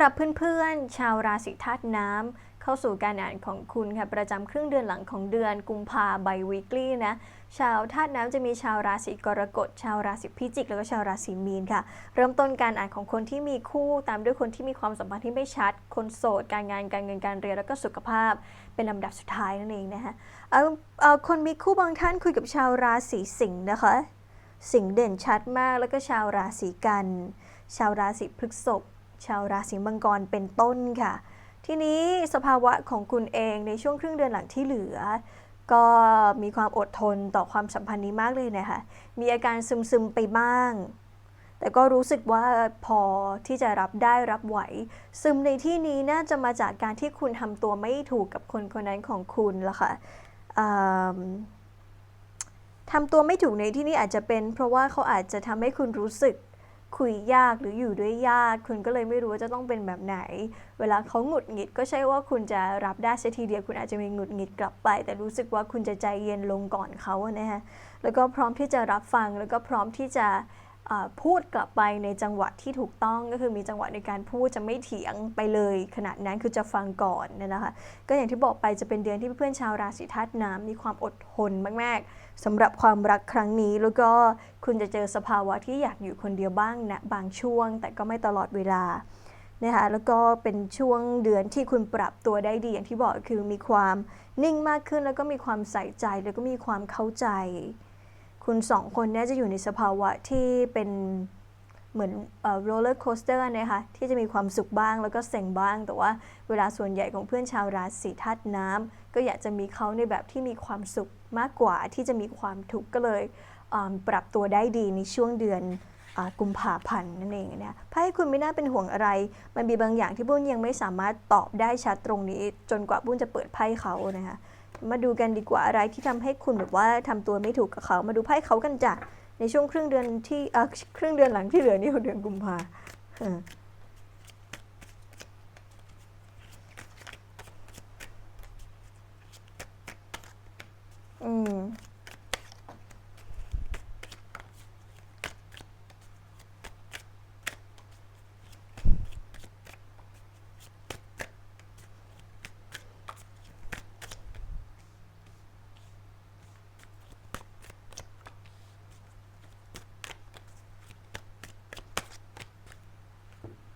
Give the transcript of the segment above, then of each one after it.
รับเพื่อนๆ ชาวราศีธาตุน้ำเข้าสู่การอ่านของคุณค่ะ ประจำครึ่งเดือนหลังของเดือนกุมภาไบวีคลี่นะ ชาวธาตุน้ำจะมีชาวราศีกรกฎ ชาวราศีพิจิก แล้วก็ชาวราศีมีนค่ะ เริ่มต้นการอ่านของคนที่มีคู่ ตามด้วยคนที่มีความสัมพันธ์ที่ไม่ชัด คนโสด การงาน การเงิน การเรียน แล้วก็สุขภาพ เป็นลำดับสุดท้ายนั่นเองนะคะเอาเอาคนมีคู่บางท่านคุยกับชาวราศีสิงห์นะคะ สิงห์เด่นชัดมาก แล้วก็ชาวราศีกัน ชาวราศีพฤษภ ชาวราศีมังกรเป็นต้นค่ะ ทีนี้สภาวะของคุณเองในช่วงครึ่งเดือนหลังที่เหลือ ก็มีความอดทนต่อความสัมพันธ์นี้มากเลยนะคะ มีอาการซึมๆไปบ้างแต่ก็รู้สึกว่าพอที่จะรับได้รับไหว ซึมในที่นี้น่าจะมาจากการที่คุณทำตัวไม่ถูกกับคนคนนั้นของคุณละค่ะทำตัวไม่ถูกในที่นี้อาจจะเป็น เพราะว่าเขาอาจจะทำให้คุณรู้สึก คุยยากหรืออยู่ด้วยยาก คุณก็เลยไม่รู้ว่าจะต้องเป็นแบบไหน เวลาเขาหงุดหงิดก็ใช่ว่าคุณจะรับได้เสียทีเดียวคุณอาจจะมีหงุดหงิดกลับไป แต่รู้สึกว่าคุณจะใจเย็นลงก่อนเขานะฮะแล้วก็พร้อมที่จะรับฟังแล้วก็พร้อมที่จะ พูดกลับไปในจังหวะที่ถูกต้องก็คือมีจังหวะในการพูดจะไม่เถียงไปเลยขนาดนั้นคือจะฟังก่อนเนี่ยนะคะก็อย่างที่บอกไปจะเป็นเดือนที่เพื่อนชาวราศีธาตุน้ำมีความอดทนมากๆสำหรับความรักครั้งนี้แล้วก็คุณจะเจอสภาวะที่อยากอยู่คนเดียวบ้างนะบางช่วง แต่ก็ไม่ตลอดเวลานะคะแล้วก็เป็นช่วงเดือนที่คุณปรับตัวได้ดีอย่างที่บอกคือมีความนิ่งมากขึ้นแล้วก็มีความใส่ใจแล้วก็มีความเข้าใจ คุณสองคนเนี้จะอยู่ในสภาวะที่เป็นเหมือนโรลเลอร์โคสเตอร์นะคะที่จะมีความสุขบ้างแล้วก็เซ็งบ้าง แต่ว่าเวลาส่วนใหญ่ของเพื่อนชาวราศีธาตุน้ำก็อยากจะมีเขาในแบบที่มีความสุขมากกว่าที่จะมีความทุกข์ก็เลยปรับตัวได้ดีในช่วงเดือนกุมภาพันธ์นั่นเองนี่ยไพ่คุณไม่น่าเป็นห่วงอะไร มันมีบางอย่างที่บุ้นยังไม่สามารถตอบได้ชัดตรงนี้ จนกว่าบุ้นจะเปิดไพ่เขานะคะ มาดูกันดีกว่าอะไรที่ทำให้คุณแบบว่าทำตัวไม่ถูกกับเขา มาดูไพ่เขากันจ้ะในช่วงครึ่งเดือนที่เออครึ่งเดือนหลังที่เหลือนี่คือเดือนกุมภาอืม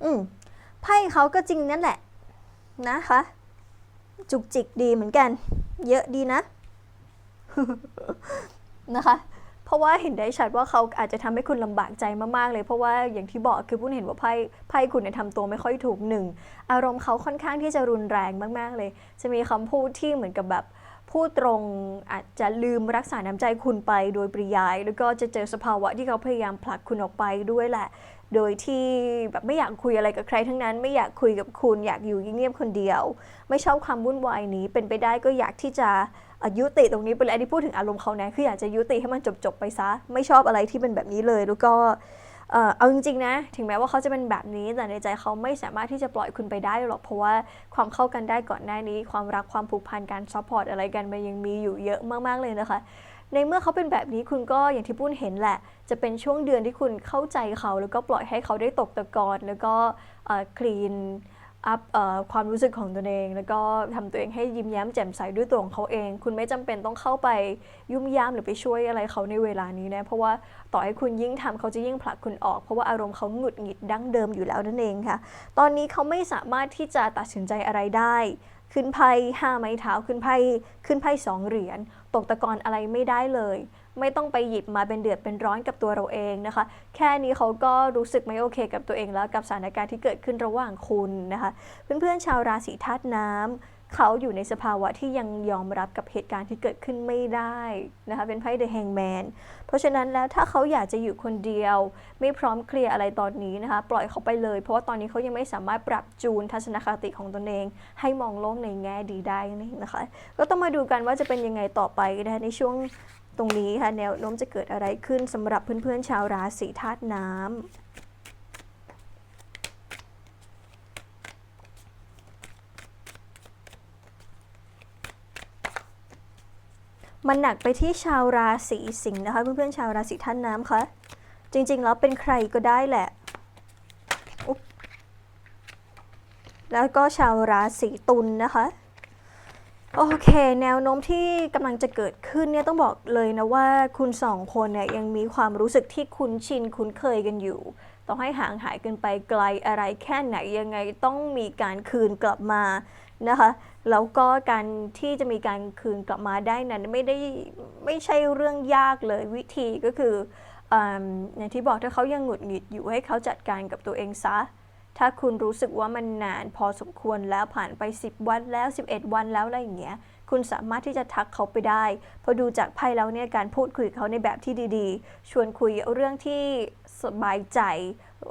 อืมไพ่เขาก็จริงนั่นแหละนะคะ จุกจิกดีเหมือนกัน เยอะดีนะนะคะ เพราะว่าเห็นได้ชัดว่าเขาอาจจะทำให้คุณลำบากใจมากๆเลย เพราะว่าอย่างที่บอกคือปุ้นเห็นว่าไพ่ไพ่คุณเนี่ยทำตัวไม่ค่อยถูกหนึ่งอารมณ์เขาค่อนข้างที่จะรุนแรงมาก ๆเลย จะมีคำพูดที่เหมือนกับแบบพูดตรงอาจจะลืมรักษาน้ำใจคุณไปโดยปริยาย แล้วก็จะเจอสภาวะที่เขาพยายามผลักคุณออกไปด้วยแหละ โดยที่แบบไม่อยากคุยอะไรกับใครทั้งนั้น ไม่อยากคุยกับคุณอยากอยู่เงียบๆคนเดียว ไม่ชอบความวุ่นวายนี้ เป็นไปได้ก็อยากที่จะยุติตรงนี้ไปเลยอันนี้พูดถึงอารมณ์เขานะคืออยากจะยุติให้มันจบๆไปซะ ไม่ชอบอะไรที่เป็นแบบนี้เลยแล้วก็เอ่อเอาจริงๆนะ ถึงแม้ว่าเขาจะเป็นแบบนี้แต่ในใจเขาไม่สามารถที่จะปล่อยคุณไปได้หรอก เพราะว่าความเข้ากันได้ก่อนหน้านี้ ความรักความผูกพันการซัพพอร์ตอะไรกันมันยังมีอยู่เยอะมากๆเลยนะคะ ในเมื่อเขาเป็นแบบนี้คุณก็อย่างที่ปุ้นเห็นแหละ จะเป็นช่วงเดือนที่คุณเข้าใจเขาแล้วก็ปล่อยให้เขาได้ตกตะกอนแล้วก็คลีนอัพความรู้สึกของตัวเอง แล้วก็ทำตัวเองให้ยิ้มแย้มแจ่มใสด้วยตัวของเขาเอง คุณไม่จำเป็นต้องเข้าไปยุ่มย่ามหรือไปช่วยอะไรเขาในเวลานี้นะ เพราะว่าต่อให้คุณยิ่งทำเขาจะยิ่งผลักคุณออก เพราะว่าอารมณ์เขาหงุดหงิดดั้งเดิมอยู่แล้วนั่นเองค่ะ ตอนนี้เขาไม่สามารถที่จะตัดสินใจอะไรได้ ขึ้นไพ่ห้าไม้เท้าขึ้นไพ่ขึ้นไพ่สองเหรียญตกตะกอนอะไรไม่ได้เลย ไม่ต้องไปหยิบมาเป็นเดือดเป็นร้อนกับตัวเราเองนะคะ แค่นี้เขาก็รู้สึกไม่โอเคกับตัวเองแล้วกับสถานการณ์ที่เกิดขึ้นระหว่างคุณนะคะ เพื่อนๆชาวราศีธาตุน้ำ เขาอยู่ในสภาวะที่ยังยอมรับกับเหตุการณ์ที่เกิดขึ้นไม่ได้นะคะเป็นไพ่ The Hangman เพราะฉะนั้นแล้วถ้าเขาอยากจะอยู่คนเดียว ไม่พร้อมเคลียร์อะไรตอนนี้นะคะปล่อยเขาไปเลย เพราะว่าตอนนี้เขายังไม่สามารถปรับจูนทัศนคติของตนเอง ให้มองโลกในแง่ดีได้นั่นเองนะคะ ก็ต้องมาดูกันว่าจะเป็นยังไงต่อไปนะคะในช่วงตรงนี้ค่ะแนวโน้มจะเกิดอะไรขึ้นสำหรับเพื่อนๆชาวราศีธาตุน้ำ มันหนักไปที่ชาวราศีสิงห์นะคะ เพื่อนๆชาวราศีท่านน้ำคะจริงๆแล้วเป็นใครก็ได้แหละแล้วก็ชาวราศีตุลนะคะ โอเค แนวโน้มที่กำลังจะเกิดขึ้นเนี่ยต้องบอกเลยนะว่าคุณสองคนเนี่ยยังมีความรู้สึกที่คุ้นชินคุ้นเคยกันอยู่ ต้องให้ห่างหายกันไปไกลอะไรแค่ไหนยังไงต้องมีการคืนกลับมา นะคะแล้วก็การที่จะมีการคืนกลับมาได้นั้นไม่ได้ไม่ใช่เรื่องยากเลยวิธีก็คืออย่างที่บอกถ้าเขายังหงุดหงิดอยู่ให้เขาจัดการกับตัวเองซะ ถ้าคุณรู้สึกว่ามันนานพอสมควรแล้วผ่านไป 10 วันแล้ว 11 วันแล้วอะไรอย่างเงี้ยคุณสามารถที่จะทักเขาไปได้เพอดูจากไพ่แล้วเนี่ยการพูดคุยกับเขาในแบบที่ดีๆ ชวนคุยเรื่องที่สบายใจ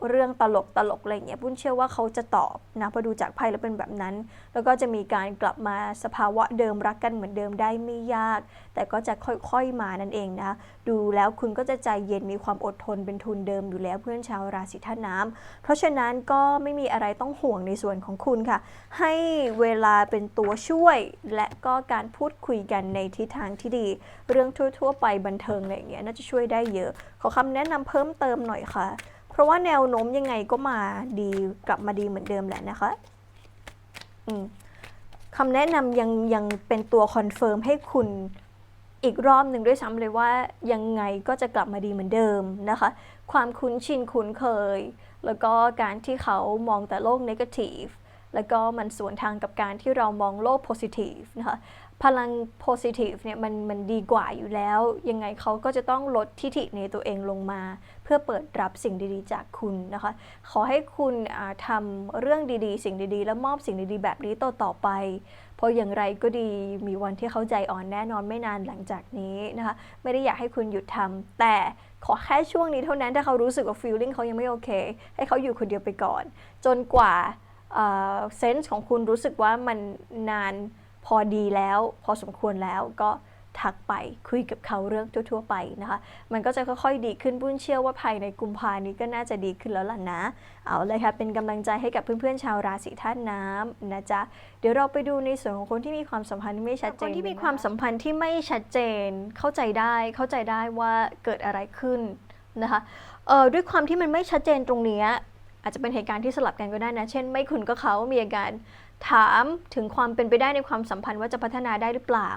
เรื่องตลกตลกอะไรเงี้ยปุ้นเชื่อว่าเขาจะตอบนะพอดูจากไพ่แล้วเป็นแบบนั้น แล้วก็จะมีการกลับมาสภาวะเดิมรักกันเหมือนเดิมได้ไม่ยาก แต่ก็จะค่อยๆมานั่นเองนะดูแล้วคุณก็จะใจเย็นมีความอดทนเป็นทุนเดิมอยู่แล้วเพื่อนชาวราศีธาตุน้ำเพราะฉะนั้นก็ไม่มีอะไรต้องห่วงในส่วนของคุณค่ะ ให้เวลาเป็นตัวช่วย และก็การพูดคุยกันในทิศทางที่ดี เรื่องทั่ว ๆ ไปบันเทิงอะไรเงี้ยน่าจะช่วยได้เยอะขอคำแนะนำเพิ่มเติมหน่อยค่ะ เพราะว่าแนวโน้มยังไงก็มาดีกลับมาดีเหมือนเดิมแหละนะคะคำแนะนำยังยังเป็นตัวคอนเฟิร์มให้คุณอีกรอบหนึ่งด้วยซ้ำเลยว่ายังไงก็จะกลับมาดีเหมือนเดิมนะคะ ความคุ้นชินคุ้นเคย แล้วก็การที่เขามองแต่โลก negative แล้วก็มันสวนทางกับการที่เรามองโลก positive นะคะ พลัง positive เนี่ยมันมันดีกว่าอยู่แล้ว ยังไงเขาก็จะต้องลดทิฐิในตัวเองลงมา เพื่อเปิดรับสิ่งดีๆ จากคุณนะคะ ขอให้คุณทำเรื่องดีๆ สิ่งดีๆ และมอบสิ่งดีๆ แบบนี้ต่อต่อๆไป เพราะอย่างไรก็ดีมีวันที่เขาใจอ่อนแน่นอนไม่นานหลังจากนี้นะคะ ไม่ได้อยากให้คุณหยุดทำแต่ขอแค่ช่วงนี้เท่านั้นถ้าเขารู้สึกว่า feeling เขายังไม่โอเค ให้เขาอยู่คนเดียวไปก่อน จนกว่าเซนส์ของคุณรู้สึกว่ามันนาน พอดีแล้ว พอสมควรแล้วก็ทักไปคุยกับเขาเรื่องทั่ว ๆ ไปนะคะ มันก็จะค่อยๆดีขึ้นปุ้นเชื่อว่าภายในกุมภานี้ก็น่าจะดีขึ้นแล้วล่ะนะ เอาเลยค่ะ เป็นกำลังใจให้กับเพื่อนๆชาวราศีธาตุน้ำนะจ๊ะ เดี๋ยวเราไปดูในส่วนของคนที่มีความสัมพันธ์ที่ไม่ชัดเจนคนที่มีความสัมพันธ์ที่ไม่ชัดเจน เข้าใจได้ เข้าใจได้ว่าเกิดอะไรขึ้นนะคะเอ่อด้วยความที่มันไม่ชัดเจนตรงเนี้ยอาจจะเป็นเหตุการณ์ที่สลับกันก็ได้นะ เช่น ไม่คุณก็เขามีอาการ ถามถึงความเป็นไปได้ในความสัมพันธ์ว่าจะพัฒนาได้หรือเปล่า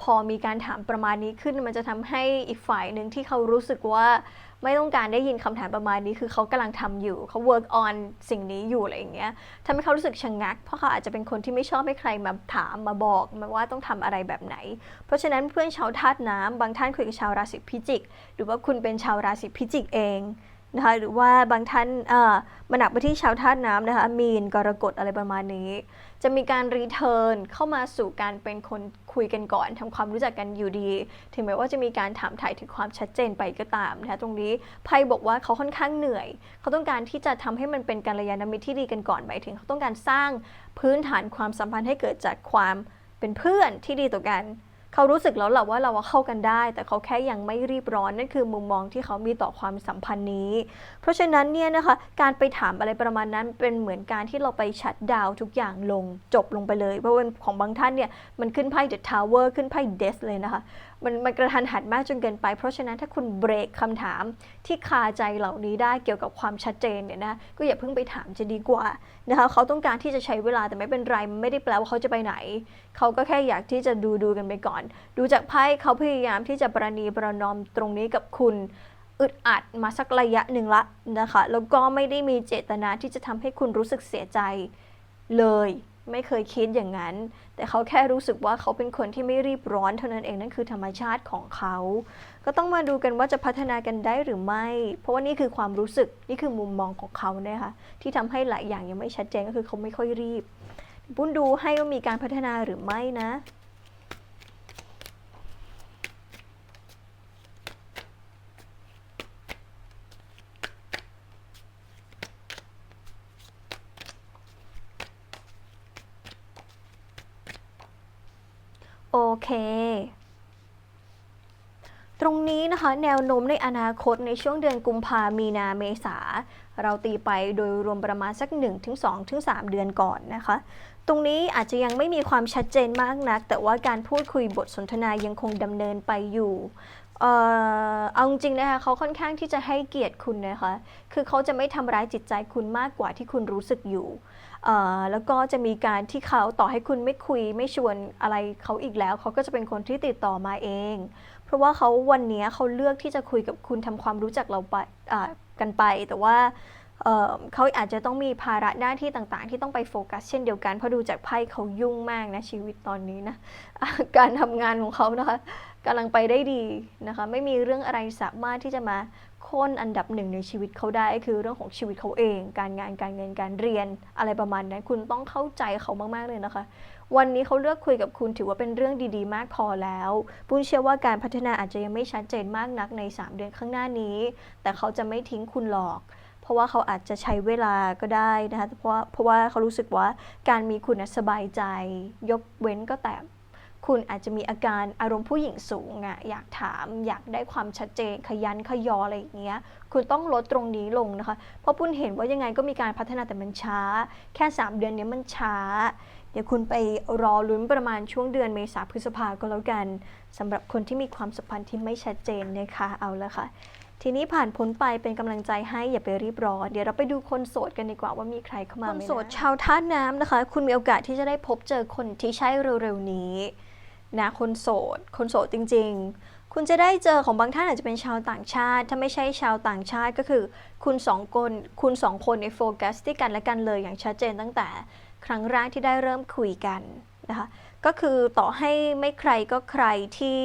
พอมีการถามประมาณนี้ขึ้น มันจะทำให้อีกฝ่ายหนึ่งที่เขารู้สึกว่าไม่ต้องการได้ยินคำถามประมาณนี้ คือเขากำลังทำอยู่เขา work on สิ่งนี้อยู่อะไรอย่างเงี้ยทำให้เขารู้สึกชะงงัก เพราะเขาอาจจะเป็นคนที่ไม่ชอบให้ใครมาถามมาบอกมาว่าต้องทำอะไรแบบไหน เพราะฉะนั้นเพื่อนชาวธาตุน้ำบางท่านคุยกับชาวราศีพิจิก หรือว่าคุณเป็นชาวราศีพิจิกเอง นะคะหรือว่าบางท่านเอ่อมาหนักไปที่ชาวธาตุน้ำนะคะมีนกรกฎอะไรประมาณนี้ จะมีการรีเทิร์นเข้ามาสู่การเป็นคนคุยกันก่อนทำความรู้จักกันอยู่ดี ถึงแม้ว่าจะมีการถามถ่ายถึงความชัดเจนไปก็ตามนะคะตรงนี้ไพ่บอกว่าเขาค่อนข้างเหนื่อย เขาต้องการที่จะทำให้มันเป็นการระยานมิตรที่ดีกันก่อนหมายถึง เขาต้องการสร้างพื้นฐานความสัมพันธ์ให้เกิดจากความเป็นเพื่อนที่ดีต่อกัน เขารู้สึกแล้วแหละว่าเราเข้ากันได้ แต่เขาแค่ยังไม่รีบร้อนนั่นคือมุมมองที่เขามีต่อความสัมพันธ์นี้ เพราะฉะนั้นเนี่ยนะคะการไปถามอะไรประมาณนั้นเป็นเหมือนการที่เราไปชัดดาวทุกอย่างลงจบลงไปเลย เพราะว่าของบางท่านเนี่ยมันขึ้นไพ่ The Tower ขึ้นไพ่ Death เลยนะคะมันมันกระทันหันมากจนเกินไป เพราะฉะนั้นถ้าคุณเบรกคำถามที่คาใจเหล่านี้ได้เกี่ยวกับความชัดเจนเนี่ยนะก็อย่าเพิ่งไปถามจะดีกว่านะคะเขาต้องการที่จะใช้เวลาแต่ไม่เป็นไรไม่ได้แปลว่าเขาจะไปไหน เขาก็แค่อยากที่จะดูดูกันไปก่อนดูจากไพ่เขาพยายามที่จะประนีประนอมตรงนี้กับคุณอึดอัดมาสักระยะหนึ่งละนะคะ แล้วก็ไม่ได้มีเจตนาที่จะทำให้คุณรู้สึกเสียใจเลย ไม่เคยคิดอย่างนั้น แต่เขาแค่รู้สึกว่าเขาเป็นคนที่ไม่รีบร้อนเท่านั้นเองนั่นคือธรรมชาติของเขา ก็ต้องมาดูกันว่าจะพัฒนากันได้หรือไม่ เพราะว่านี่คือความรู้สึกนี่คือมุมมองของเขาเนี่ยค่ะที่ทำให้หลายอย่างยังไม่ชัดเจนก็คือเขาไม่ค่อยรีบปุ้นดูให้ว่ามีการพัฒนาหรือไม่นะ อเค ตรงนี้นะคะแนวโน้มในอนาคตในช่วงเดือนกุมภามีนาเมษา เราตีไปโดยรวมประมาณสัก 1-2ถึง3เดือนก่อนนะคะ ตรงนี้อาจจะยังไม่มีความชัดเจนมากนัก แต่ว่าการพูดคุยบทสนทนายังคงดำเนินไปอยู่ เอ่อเอาจริงๆนะคะเขาค่อนข้างที่จะให้เกียรติคุณนะคะ คือเขาจะไม่ทำร้ายจิตใจคุณมากกว่าที่คุณรู้สึกอยู่เอ่อแล้วก็จะมีการที่เขาต่อให้คุณไม่คุยไม่ชวนอะไรเขาอีกแล้ว เขาก็จะเป็นคนที่ติดต่อมาเอง เพราะว่าเขาวันนี้เขาเลือกที่จะคุยกับคุณทำความรู้จักเราไปอ่ากันไป แต่ว่าเอ่อเขาอาจจะต้องมีภาระหน้าที่ต่างๆ ที่ต้องไปโฟกัสเช่นเดียวกันเพราะดูจากไพ่เขายุ่งมากนะชีวิตตอนนี้นะ การทำงานของเขานะคะ กำลังไปได้ดีนะคะ ไม่มีเรื่องอะไรสามารถที่จะมาโค่นอันดับหนึ่งในชีวิตเขาได้คือเรื่องของชีวิตเขาเอง การงานการเงินการเรียนอะไรประมาณนั้นคุณต้องเข้าใจเขามาก ๆ เลยนะคะ วันนี้เขาเลือกคุยกับคุณถือว่าเป็นเรื่องดีๆ มากพอแล้วปุ้นเชื่อว่าการพัฒนาอาจจะยังไม่ชัดเจนมากนักใน 3 เดือนข้างหน้านี้ แต่เขาจะไม่ทิ้งคุณหรอกเพราะว่าเขาอาจจะใช้เวลาก็ได้นะคะเพราะว่าเพราะว่าเขารู้สึกว่าการมีคุณสบายใจ ยกเว้นก็แต่ คุณอาจจะมีอาการอารมณ์ผู้หญิงสูงอะอยากถามอยากได้ความชัดเจนขยันขยออะไรอย่างเงี้ยคุณต้องลดตรงนี้ลงนะคะ เพราะปุ้นเห็นว่ายังไงก็มีการพัฒนาแต่มันช้า แค่ 3 เดือนเนี้ยมันช้า เดี๋ยวคุณไปรอลุ้นประมาณช่วงเดือนเมษาพฤษภาก็แล้วกันสำหรับคนที่มีความสัมพันธ์ที่ไม่ชัดเจนนะคะเอาละค่ะทีนี้ผ่านพ้นไปเป็นกำลังใจให้อย่าไปรีบร้อน เดี๋ยวเราไปดูคนโสดกันดีกว่าว่ามีใครเข้ามาไหมคนโสดชาวธาตุน้ำนะคะ คุณมีโอกาสที่จะได้พบเจอคนที่ใช่เร็วๆนี้ นะคนโสด คนโสดจริง ๆ คุณจะได้เจอของบางท่านอาจจะเป็นชาวต่างชาติ ถ้าไม่ใช่ชาวต่างชาติก็คือ คุณสองคนคุณสองคนในโฟกัสที่กันและกันเลยอย่างชัดเจนตั้งแต่ครั้งแรกที่ได้เริ่มคุยกันนะคะก็คือต่อให้ไม่ใครก็ใครที่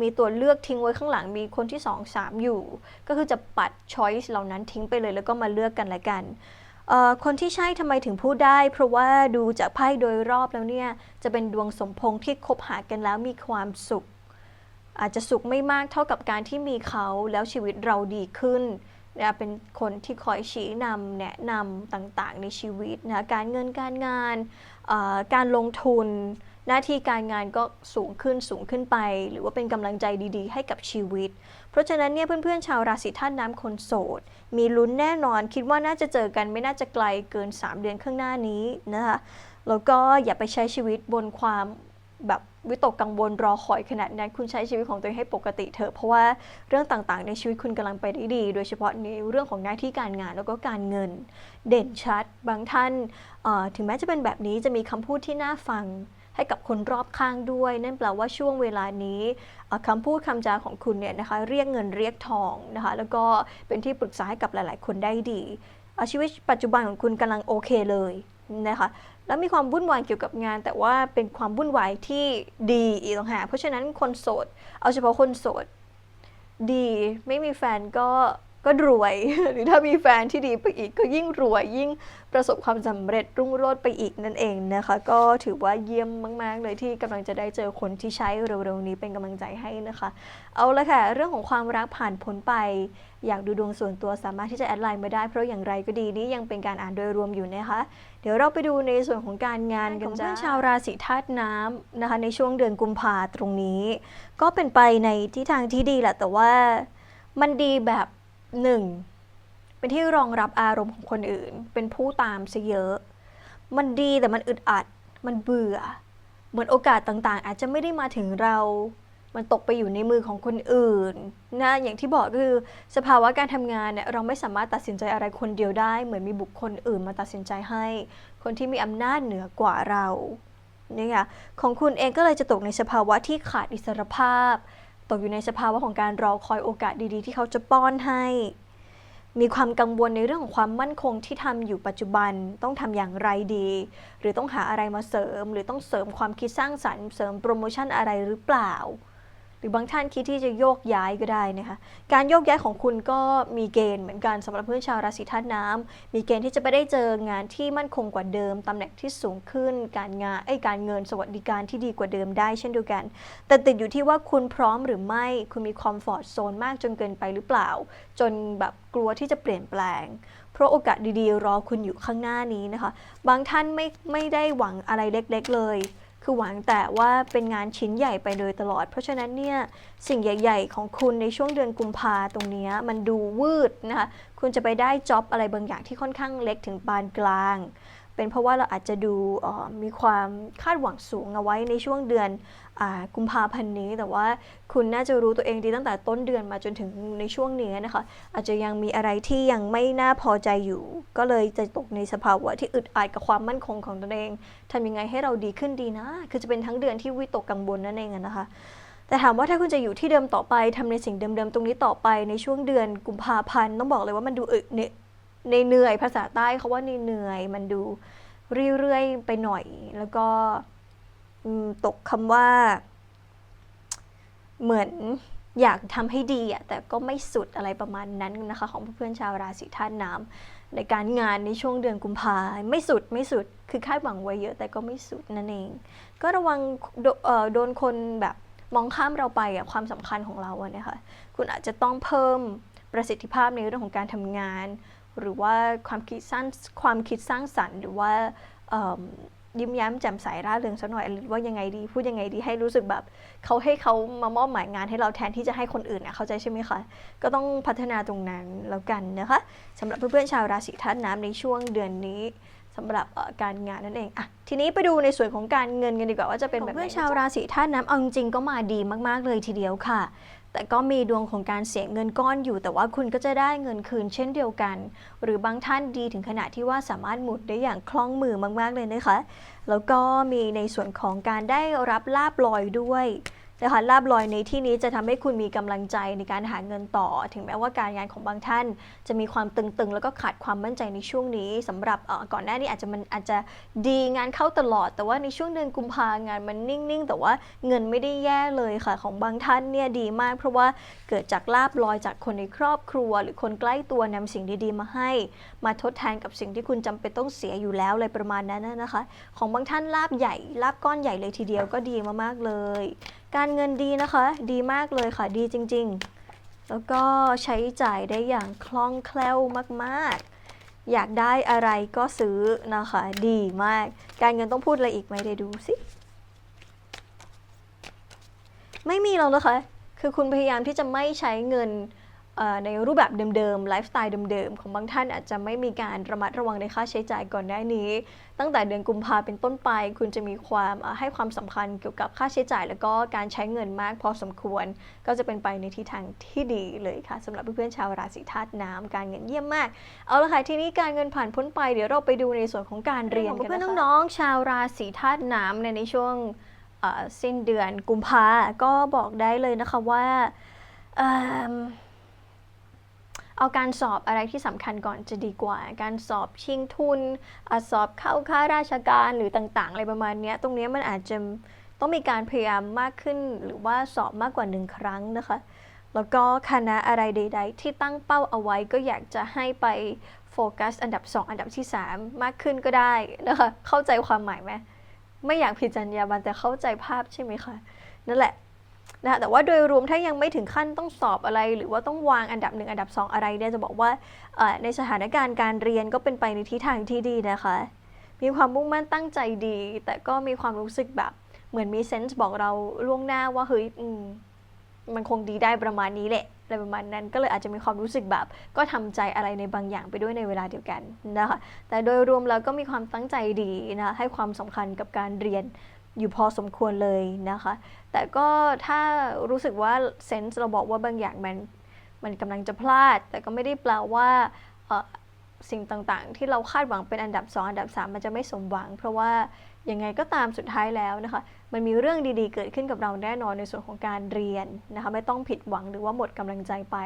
มีตัวเลือกทิ้งไว้ข้างหลังมีคนที่ 2 3 อยู่ ก็คือจะปัดช้อยส์เหล่านั้นทิ้งไปเลยแล้วก็มาเลือกกันละกัน คนที่ใช่ทำไมถึงพูดได้ เพราะว่าดูจากไพ่โดยรอบแล้วเนี่ย จะเป็นดวงสมพงษ์ที่คบหากันแล้วมีความสุข อาจจะสุขไม่มากเท่ากับการที่มีเขาแล้วชีวิตเราดีขึ้นนะเป็นคนที่คอยชี้นำแนะนำต่างๆ ในชีวิตนะการเงินการงานการลงทุน หน้าที่การงานก็สูงขึ้นสูงขึ้นไป หรือว่าเป็นกำลังใจดีๆ ให้กับชีวิต เพราะฉะนั้นเนี่ยเพื่อนๆชาวราศีธาตุน้ำคนโสด มีลุ้นแน่นอนคิดว่าน่าจะเจอกันไม่น่าจะไกลเกิน 3 เดือนข้างหน้านี้นะคะแล้วก็อย่าไปใช้ชีวิตบนความแบบวิตกกังวลรอคอยขนาดนั้น คุณใช้ชีวิตของตัวเองให้ปกติเถอะเพราะว่าเรื่องต่างๆ ในชีวิตคุณกำลังไปได้ดี โดยเฉพาะในเรื่องของหน้าที่การงานแล้วก็การเงิน เด่นชัด บางท่านถึงแม้จะเป็นแบบนี้จะมีคำพูดที่น่าฟัง ให้กับคนรอบข้างด้วย นั่นแปลว่าช่วงเวลานี้คำพูดคำจาของคุณเนี่ยนะคะเรียกเงินเรียกทองนะคะแล้วก็เป็นที่ปรึกษาให้กับหลาย ๆ คนได้ดีชีวิตปัจจุบันของคุณกำลังโอเคเลยนะคะแล้วมีความวุ่นวายเกี่ยวกับงาน แต่ว่าเป็นความวุ่นวายที่ดีอีกต่างหากเพราะฉะนั้นคนโสด เอาเฉพาะคนโสด ดีไม่มีแฟนก็ ก็รวย หรือถ้ามีแฟนที่ดีไปอีกก็ยิ่งรวยยิ่งประสบความสำเร็จรุ่งโรจน์ไปอีกนั่นเองนะคะ ก็ถือว่าเยี่ยมมาก ๆ เลยที่กำลังจะได้เจอคนที่ใช้เร็วๆนี้เป็นกำลังใจให้นะคะ เอาละค่ะ เรื่องของความรักผ่านพ้นไปอยากดูดวงส่วนตัวสามารถที่จะแอดไลน์มาได้เพราะอย่างไรก็ดีนี่ยังเป็นการอ่านโดยรวมอยู่นะคะเดี๋ยวเราไปดูในส่วนของการงานกันจ้าชาวราศีธาตุน้ำนะคะ ในช่วงเดือนกุมภาตรงนี้ ก็เป็นไปในทิศทางที่ดีแหละแต่ว่ามันดีแบบ หนึ่งเป็นที่รองรับอารมณ์ของคนอื่น เป็นผู้ตามซะเยอะ มันดีแต่มันอึดอัด มันเบื่อ เหมือนโอกาสต่างๆ อาจจะไม่ได้มาถึงเรา มันตกไปอยู่ในมือของคนอื่นนะอย่างที่บอกคือสภาวะการทำงานเนี่ยเราไม่สามารถตัดสินใจอะไรคนเดียวได้ เหมือนมีบุคคลอื่นมาตัดสินใจให้ คนที่มีอำนาจเหนือกว่าเราเนี่ยค่ะของคุณเองก็เลยจะตกในสภาวะที่ขาดอิสรภาพ ตกอยู่ในสภาวะของการรอคอยโอกาสดีๆ ที่เขาจะป้อนให้ มีความกังวลในเรื่องของความมั่นคงที่ทำอยู่ปัจจุบันต้องทำอย่างไรดี หรือต้องหาอะไรมาเสริม หรือต้องเสริมความคิดสร้างสรรค์เสริมโปรโมชั่นอะไรหรือเปล่า รือบางท่านคิดที่จะโยกย้ายก็ได้นะคะการโยกย้ายของคุณก็มีเกณฑ์เหมือนกันสำหรับเพื่อนชาวราศีธาตุน้ำมีเกณฑ์ที่จะไปได้เจองานที่มั่นคงกว่าเดิมตำแหน่งที่สูงขึ้น การงานไอ้การเงินสวัสดิการที่ดีกว่าเดิมได้เช่นเดียวกัน แต่ติดอยู่ที่ว่าคุณพร้อมหรือไม่คุณมีคอมฟอร์ทโซนมากจนเกินไปหรือเปล่า จนแบบกลัวที่จะเปลี่ยนแปลงเพราะโอกาสดีๆ รอคุณอยู่ข้างหน้านี้นะคะ บางท่านไม่ไม่ได้หวังอะไรเล็กๆเลย คือหวังแต่ว่าเป็นงานชิ้นใหญ่ไปโดยตลอด เพราะฉะนั้นเนี่ยสิ่งใหญ่ ๆ ของคุณในช่วงเดือนกุมภาตรงนี้มันดูวืดนะคะคุณจะไปได้จ็อบอะไรบางอย่างที่ค่อนข้างเล็กถึงปานกลาง เป็นเพราะว่าเราอาจจะดูมีความคาดหวังสูงเอาไว้ในช่วงเดือนอกุมภาพันธ์นี้ แต่ว่าคุณน่าจะรู้ตัวเองดีตั้งแต่ต้นเดือนมาจนถึงในช่วงนี้นะคะ อาจจะยังมีอะไรที่ยังไม่น่าพอใจอยู่ ก็เลยจะตกในสภาวะที่อึดอัดกับความมั่นคงของตนเองทำยังไงให้เราดีขึ้นดีนะ คือจะเป็นทั้งเดือนที่วิตกกังวลนั่นเองนะคะแต่ถามว่าถ้าคุณจะอยู่ที่เดิมต่อไปทำในสิ่งเดิมๆตรงนี้ต่อไปในช่วงเดือนกุมภาพันธ์ต้องบอกเลยว่ามันดูอึดเนี่ย ในเหนื่อยภาษาใต้เขาว่าในเหนื่อยมันดูเรื่อยๆไปหน่อย แล้วก็ตกคำว่า เหมือนอยากทำให้ดีอะแต่ก็ไม่สุดอะไรประมาณนั้นนะคะ ของเพื่อนๆชาวราศีธาตุน้ำในการงานในช่วงเดือนกุมภาไม่สุดไม่สุด คือคาดหวังไว้เยอะแต่ก็ไม่สุดนั่นเอง ก็ระวังโดโดนคนแบบมองข้ามเราไปอะความสำคัญของเราอะเนี่ยค่ะคุณอาจจะต้องเพิ่มประสิทธิภาพในเรื่องของการทำงาน หรือว่าความคิดสร้างความคิดสร้างสรรค์ หรือว่าเอิ่มยิ้มแย้มแจ่มใสร่าเริงสักหน่อยหรือว่ายังไงดีพูดยังไงดีให้รู้สึกแบบเขาให้เขามามอบหมายงานให้เราแทนที่จะให้คนอื่นนะเข้าใจใช่ไหมคะก็ต้องพัฒนาตรงนั้นแล้วกันนะคะสำหรับเพื่อนๆชาวราศีธาตุน้ำในช่วงเดือนนี้สำหรับการงานนั่นเองอะทีนี้ไปดูในส่วนของการเงินกันดีกว่าว่าจะเป็นแบบไหนเพื่อนชาวราศีธาตุน้ำเอาจริงก็มาดีมากๆเลยทีเดียวค่ะ แต่ก็มีดวงของการเสียเงินก้อนอยู่ แต่ว่าคุณก็จะได้เงินคืนเช่นเดียวกัน หรือบางท่านดีถึงขนาดที่ว่าสามารถหมุดได้อย่างคล่องมือมาก ๆ เลยนะคะ แล้วก็มีในส่วนของการได้รับลาบลอยด้วย นะคะลาบลอยในที่นี้จะทำให้คุณมีกำลังใจในการหาเงินต่อ ถึงแม้ว่าการงานของบางท่าน จะมีความตึงๆ แล้วก็ขาดความมั่นใจในช่วงนี้สำหรับก่อนหน้านี้อาจจะมันอาจจะดีงานเข้าตลอด แต่ว่าในช่วงเดือนกุมภางานมันนิ่งๆ แต่ว่าเงินไม่ได้แย่เลยค่ะ ของบางท่านเนี่ยดีมาก เพราะว่าเกิดจากลาบลอยจากคนในครอบครัว หรือคนใกล้ตัวนำสิ่งดีๆมาให้ มาทดแทนกับสิ่งที่คุณจำเป็นต้องเสียอยู่แล้วอะไรประมาณนั้นนะคะ ของบางท่านลาบใหญ่ลาบก้อนใหญ่เลยทีเดียวก็ดีมากๆเลย การเงินดีนะคะ ดีมากเลยค่ะดีจริง ๆ แล้วก็ใช้จ่ายได้อย่างคล่องแคล่วมากๆ อยากได้อะไรก็ซื้อนะคะ ดีมาก การเงินต้องพูดอะไรอีกไหมได้ดูสิไม่มีแล้วนะคะ คือคุณพยายามที่จะไม่ใช้เงิน ในรูปแบบเดิมๆไลฟ์สไตล์เดิมๆ ของบางท่านอาจจะไม่มีการระมัดระวังในค่าใช้จ่ายก่อนหน้านี้ ตั้งแต่เดือนกุมภาเป็นต้นไป คุณจะมีความให้ความสำคัญเกี่ยวกับค่าใช้จ่าย แล้วก็การใช้เงินมากพอสมควร ก็จะเป็นไปในทิศทางที่ดีเลยค่ะสำหรับเพื่อนๆชาวราศีธาตุน้ำการเงินเยี่ยมมาก เอาละค่ะทีนี้การเงินผ่านพ้นไปเดี๋ยวเราไปดูในส่วนของการเรียนกันนะคะเพื่อนน้องๆชาวราศีธาตุน้ำในในช่วงสิ้นเดือนกุมภาก็บอกได้เลยนะคะว่า เอาการสอบอะไรที่สำคัญก่อนจะดีกว่า การสอบชิงทุนอสอบเข้าข้าราชการหรือต่างๆ อะไรประมาณนี้ตรงนี้มันอาจจะต้องมีการพยายามมากขึ้น หรือว่าสอบมากกว่าหนึ่งครั้งนะคะแล้วก็คณะอะไรใด ๆ ที่ตั้งเป้าเอาไว้ก็อยากจะให้ไปโฟกัสอันดับ 2 อันดับที่ 3 มากขึ้นก็ได้นะคะเข้าใจความหมายไหมไม่อยากผิดจรรยาบรรณแต่เข้าใจภาพใช่ไหมคะนั่นแหละ นะคะแต่ว่าโดยรวมถ้ายังไม่ถึงขั้นต้องสอบอะไร หรือว่าต้องวางอันดับหนึ่งอันดับสองอะไรเนี่ยจะบอกว่าในสถานการณ์การเรียนก็เป็นไปในทิศทางที่ดีนะคะ มีความมุ่งมั่นตั้งใจดี แต่ก็มีความรู้สึกแบบเหมือนมีเซนส์บอกเราล่วงหน้าว่าเฮ้ยมมันคงดีได้ประมาณนี้แหละอะไรประมาณนั้นก็เลยอาจจะมีความรู้สึกแบบ ก็ทำใจอะไรในบางอย่างไปด้วยในเวลาเดียวกันนะคะแต่โดยรวมแล้วก็มีความตั้งใจดีนะให้ความสำคัญกับการเรียน อยู่พอสมควรเลยนะคะ แต่ก็ถ้ารู้สึกว่าเซนส์เราบอกว่าบางอย่างมันมันกำลังจะพลาด แต่ก็ไม่ได้แปลว่าเอ่อสิ่งต่างๆ ที่เราคาดหวังเป็นอันดับ 2 อันดับ 3 มันจะไม่สมหวัง เพราะว่ายังไงก็ตามสุดท้ายแล้วนะคะ มันมีเรื่องดีๆ เกิดขึ้นกับเราแน่นอนในส่วนของการเรียนนะคะ ไม่ต้องผิดหวังหรือว่าหมดกำลังใจไป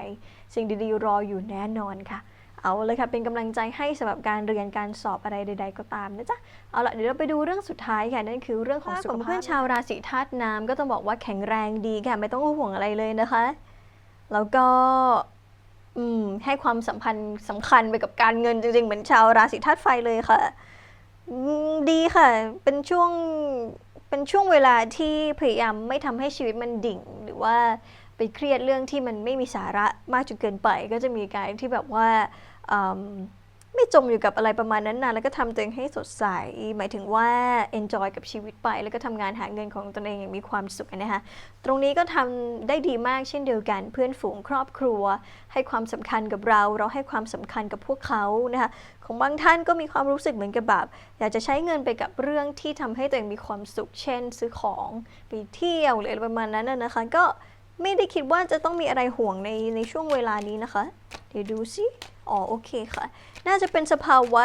สิ่งดีๆ รออยู่แน่นอนค่ะ เอาเลยค่ะ เป็นกำลังใจให้สำหรับการเรียนการสอบอะไรใด ๆ ก็ตามนะจ๊ะ เอาละเดี๋ยวเราไปดูเรื่องสุดท้ายค่ะ นั่นคือเรื่องของสุขภาพเพื่อนชาวราศีธาตุน้ำก็ต้องบอกว่าแข็งแรงดีค่ะ ไม่ต้องห่วงอะไรเลยนะคะ แล้วก็อืมให้ความสัมพันธ์สำคัญไปกับการเงินจริงๆ เหมือนชาวราศีธาตุไฟเลยค่ะอืมดีค่ะ เป็นช่วง เป็นช่วงเวลาที่พยายามไม่ทำให้ชีวิตมันดิ่ง หรือว่าไปเครียดเรื่องที่มันไม่มีสาระมากจนเกินไป ก็จะมีการที่แบบว่าอืม ไม่จมอยู่กับอะไรประมาณนั้นนานแล้วก็ทำตัวเองให้สดใส หมายถึงว่า enjoy กับชีวิตไป แล้วก็ทำงานหาเงินของตนเองอย่างมีความสุขนะคะตรงนี้ก็ทำได้ดีมากเช่นเดียวกันเพื่อนฝูงครอบครัว ให้ความสำคัญกับเรา เราให้ความสำคัญกับพวกเขานะคะของบางท่านก็มีความรู้สึกเหมือนกับแบบอยากจะใช้เงินไปกับเรื่องที่ทำให้ตัวเองมีความสุข เช่น ซื้อของไปเที่ยวหรืออะไรประมาณนั้นนะคะก็ไม่ได้คิดว่าจะต้องมีอะไรห่วงในในช่วงเวลานี้นะคะ เดี๋ยวดูสิ อ๋อโอเคค่ะ น่าจะเป็นสภาวะ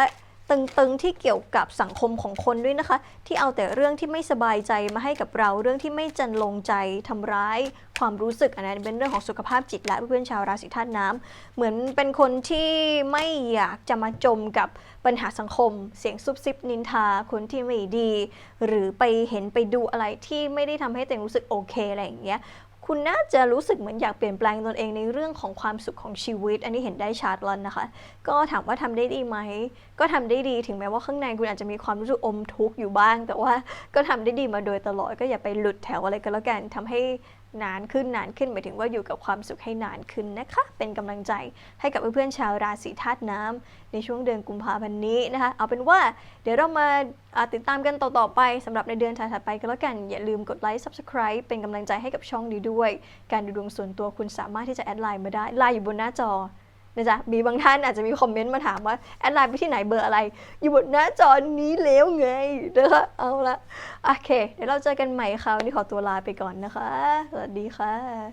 ตึงๆที่เกี่ยวกับสังคมของคนด้วยนะคะ ที่เอาแต่เรื่องที่ไม่สบายใจมาให้กับเรา เรื่องที่ไม่จันลงใจทำร้ายความรู้สึกอันนั้นเป็นเรื่องของสุขภาพจิตและเพื่อนชาวราศีธาตุน้ำเหมือนเป็นคนที่ไม่อยากจะมาจมกับปัญหาสังคม เสียงซุบซิบนินทาคนที่ไม่ดี หรือไปเห็นไปดูอะไรที่ไม่ได้ทำให้ตัวเองรู้สึกโอเคอะไรอย่างเงี้ย คุณน่าจะรู้สึกเหมือนอยากเปลี่ยนแปลงตนเองในเรื่องของความสุขของชีวิต อันนี้เห็นได้ชัดแล้วนะคะ ก็ถามว่าทำได้ดีไหม ก็ทำได้ดีถึงแม้ว่าข้างในคุณอาจจะมีความรู้สึกอมทุกข์อยู่บ้าง แต่ว่าก็ทำได้ดีมาโดยตลอดก็อย่าไปหลุดแถวอะไรก็แล้วกันทำให้ นานขึ้นนานขึ้นหมายถึงว่าอยู่กับความสุขให้นานขึ้นนะคะ เป็นกำลังใจให้กับเพื่อนๆชาวราศีธาตุน้ำในช่วงเดือนกุมภาพันธ์นี้นะคะ เอาเป็นว่าเดี๋ยวเรามาาติดตามกันต่อๆไปสำหรับในเดือนถัดไปก็แล้วกันอย่าลืมกดไลค์ subscribe เป็นกำลังใจให้กับช่องนี้ด้วย การดูดวงส่วนตัวคุณสามารถที่จะแอดไลน์มาได้ไลน์อยู่บนหน้าจอ นะจ๊ะมีบางท่านอาจจะมีคอมเมนต์มาถามว่าแอดไลน์ไปที่ไหนเบอร์อะไร อยู่บนหน้าจอนี้แล้วไงนะคะเอาละโอเค เดี๋ยวเราเจอกันใหม่คราวนี้ขอตัวลาไปก่อนนะคะ สวัสดีค่ะ